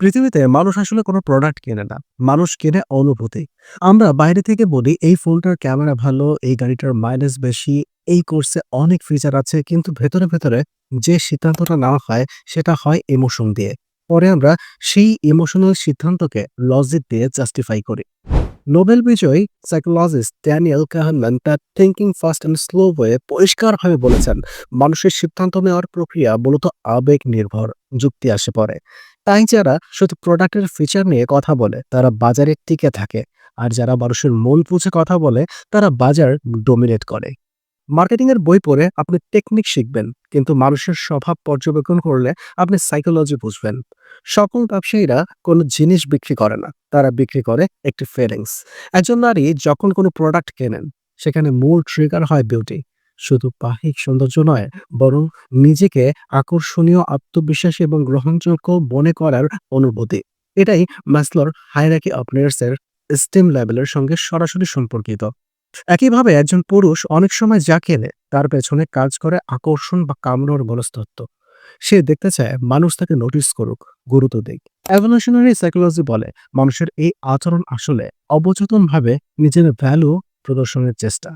পৃথিবীতে মানুষ আসলে কোনো প্রোডাক্ট কেনে না। মানুষ কেনে অনুভূতি। আমরা বাইরে থেকে বলি, এই ফোনটার ক্যামেরা ভালো, এই গাড়িটার মাইলেজ বেশি, এই কোর্সে অনেক ফিচার আছে। কিন্তু ভেতরে ভেতরে যে সিদ্ধান্তটা নেওয়া হয়, সেটা হয় ইমোশন দিয়ে। পরে আমরা সেই ইমোশনাল সিদ্ধান্তকে লজিক দিয়ে জাস্টিফাই করি। নোবেল বিজয়ী সাইকোলজিস্ট ড্যানিয়েল কাহানম্যান তার থিঙ্কিং ফাস্ট অ্যান্ড স্লো ওয়ে পরিষ্কারভাবে বলেছেন, মানুষের সিদ্ধান্ত নেওয়ার প্রক্রিয়া মূলত আবেগ নির্ভর, যুক্তি আসে পড়ে তাই যারা শুধু প্রোডাক্টের ফিচার নিয়ে কথা বলে, তারা বাজারে টিকে থাকে। আর যারা মানুষের মন বুঝে কথা বলে, তারা বাজার ডোমিনেট করে। মার্কেটিং এর বই পড়ে আপনি টেকনিক শিখবেন, কিন্তু মানুষের স্বভাব পর্যবেক্ষণ করলে আপনি সাইকোলজি বুঝবেন। সকল ব্যবসায়ীরা কোনো জিনিস বিক্রি করে না, তারা বিক্রি করে একটি ফিলিংস একজন নারী যখন কোনো প্রোডাক্ট কেনেন, সেখানে মূল ট্রিগার হয় বিউটি শুধু বাহিক সৌন্দর্য নয়, বরং নিজেকে আকর্ষণীয় আত্মবিশ্বাসী এবং গ্রহণযোগ্য মনে করার অনুভূতি। এটাই ম্যাসলোর হায়রাকি অফ স্টিম লেভেলের সঙ্গে সরাসরি সম্পর্কিত। একইভাবে একজন পুরুষ অনেক সময় যা কেনে তার পেছনে কাজ করে আকর্ষণ বা কামড়ার মনস্তত্ত্ব। সে দেখতে চায় মানুষ তাকে নোটিস করুক, গুরুত্ব দিক। এভলিউশনারি সাইকোলজি বলে, মানুষের এই আচরণ আসলে অবচেতনভাবে নিজের ভ্যালু প্রদর্শনের চেষ্টা।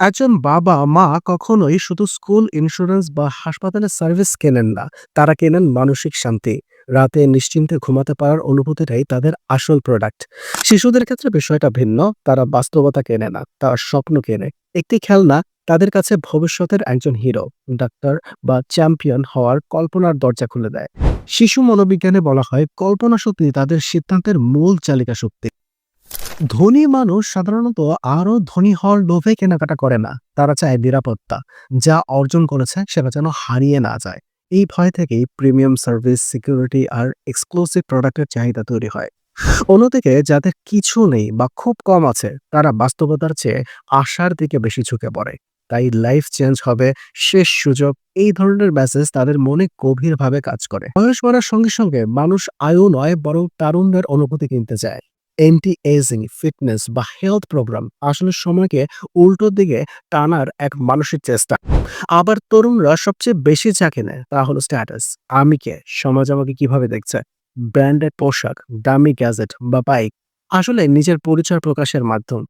একজন বাবা, মা কখনোই শুধু স্কুল ইন্স্যুরেন্স বা হাসপাতালের সার্ভিস কেনেন না। তারা কেনেন মানসিক শান্তি। রাতে নিশ্চিন্তে ঘুমাতে পারার অনুভূতিটাই তাদের আসল প্রোডাক্ট শিশুদের ক্ষেত্রে বিষয়টা ভিন্ন। তারা বাস্তবতা কেনে না, তারা স্বপ্ন কেনে। একটি খেলনা তাদের কাছে ভবিষ্যতের একজন হিরো ডাক্তার বা চ্যাম্পিয়ন হওয়ার কল্পনার দরজা খুলে দেয়। শিশু মনোবিজ্ঞানে বলা হয় কল্পনা শক্তি তাদের সিদ্ধান্তের মূল চালিকা শক্তি ধনী মানুষ সাধারণত আরও ধনী হওয়ার লোভে কেনাকাটা করে না। তারা চায় নিরাপত্তা, যা অর্জন করেছে সেটা যেন হারিয়ে না যায়। এই ভয় থেকেই প্রিমিয়াম সার্ভিস, সিকিউরিটি আর এক্সক্লুসিভ প্রোডাক্টের চাহিদা তৈরি হয়। অন্যদিকে যাদের কিছু নেই বা খুব কম আছে, তারা বাস্তবতার চেয়ে আশার দিকে বেশি ঝুঁকে পড়ে। তাই লাইফ চেঞ্জ হবে, শেষ সুযোগ, এই ধরনের মেসেজ তাদের মনে গভীরভাবে কাজ করে। বয়স বাড়ার সঙ্গে সঙ্গে মানুষ আয়ু নয়, বরং তারুণ্যের অনুভূতি কিনতে চায়। এন্টি এজিং ফিটনেস বা হেলথ প্রোগ্রাম আসলে সময়কে উল্টো দিকে টানার এক মানসিক চেষ্টা। আবার তরুণরা সবচেয়ে বেশি যা কেনে তা হলো স্ট্যাটাস আমি কে? সমাজ আমাকে কীভাবে দেখছে? ব্র্যান্ডেড পোশাক, দামি গ্যাজেট বা বাইক আসলে নিজের পরিচয় প্রকাশের মাধ্যম।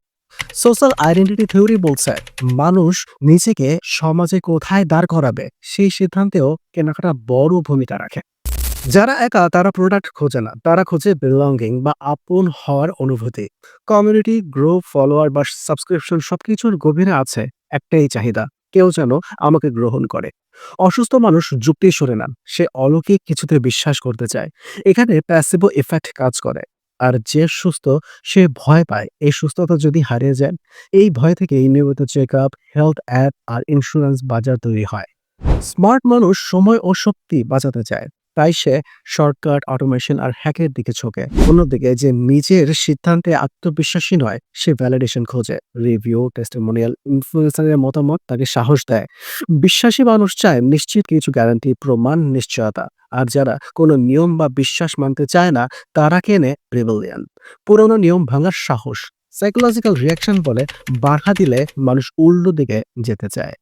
সোশ্যাল আইডেন্টিটি থিওরি বলছে, মানুষ নিজেকে সমাজে কোথায় দাঁড় করাবে সেই সিদ্ধান্তেও কেনাকাটা বড় ভূমিকা রাখে। যারা একা, তারা প্রোডাক্ট খোঁজে না। তারা খোঁজে বিলঙ্গিং বা আপন হওয়ার অনুভূতি। কমিউনিটি গ্রুপ ফলোয়ার বা সাবস্ক্রিপশন সবকিছুর গভীরে আছে একটাই চাহিদা, কেউ যেন আমাকে গ্রহণ করে। অসুস্থ মানুষ যুক্তি সরে না, সে অলৌকিক কিছুতে বিশ্বাস করতে চায়। এখানে প্যাসিভো ইফেক্ট কাজ করে, আর যে সুস্থ, সে ভয় পায়। এই সুস্থতা যদি হারিয়ে যায়, এই ভয় থেকে নিয়মিত চেক আপ হেলথ অ্যাপ আর ইন্স্যুরেন্স বাজার তৈরি হয়। স্মার্ট মানুষ সময় ও শক্তি বাঁচাতে চায়। তাই সে শর্টকাট অটোমেশন আর হ্যাকের দিকে ছোকে অন্যদিকে যে নিজের সিদ্ধান্তে আত্মবিশ্বাসী নয়, সে ভ্যালিডেশন খোঁজে। রিভিউ টেস্টিমোনিয়াল ইনফ্লুয়েন্সারের মতামত তাকে সাহস দেয়। বিশ্বাসী মানুষ চায় নিশ্চিত কিছু গ্যারান্টি প্রমাণ, নিশ্চয়তা। আর যারা কোনো নিয়ম বা বিশ্বাস মানতে চায় না, তারা কেনে রিবেলিয়ান পুরোনো নিয়ম ভাঙার সাহস। সাইকোলজিক্যাল রিয়াকশন বলে বাধা দিলে মানুষ উল্টো দিকে যেতে চায়।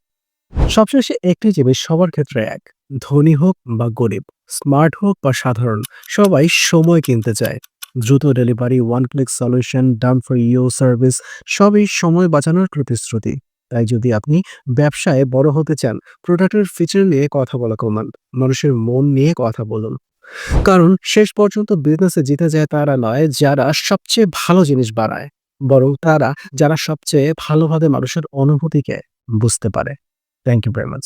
সবশেষে একটি জিনিস সবার ক্ষেত্রে এক। ধনী হোক বা গরিব স্মার্ট হোক বা সাধারণ, সবাই সময় কিনতে চায়। দ্রুত delivery one click solution done for you service সবই সময় বাঁচানোর প্রতিশ্রুতি। তাই যদি আপনি ব্যবসায় বড় হতে চান প্রোডাক্টের ফিচার নিয়ে কথা বলা কমান মানুষের মন নিয়ে কথা বলুন। কারণ শেষ পর্যন্ত বিজনেসে জিতে যায় তারা নয়, যারা সবচেয়ে ভালো জিনিস বাড়ায় বরং তারা, যারা সবচেয়ে ভালোভাবে মানুষের অনুভূতিকে বুঝতে পারে। Thank you very much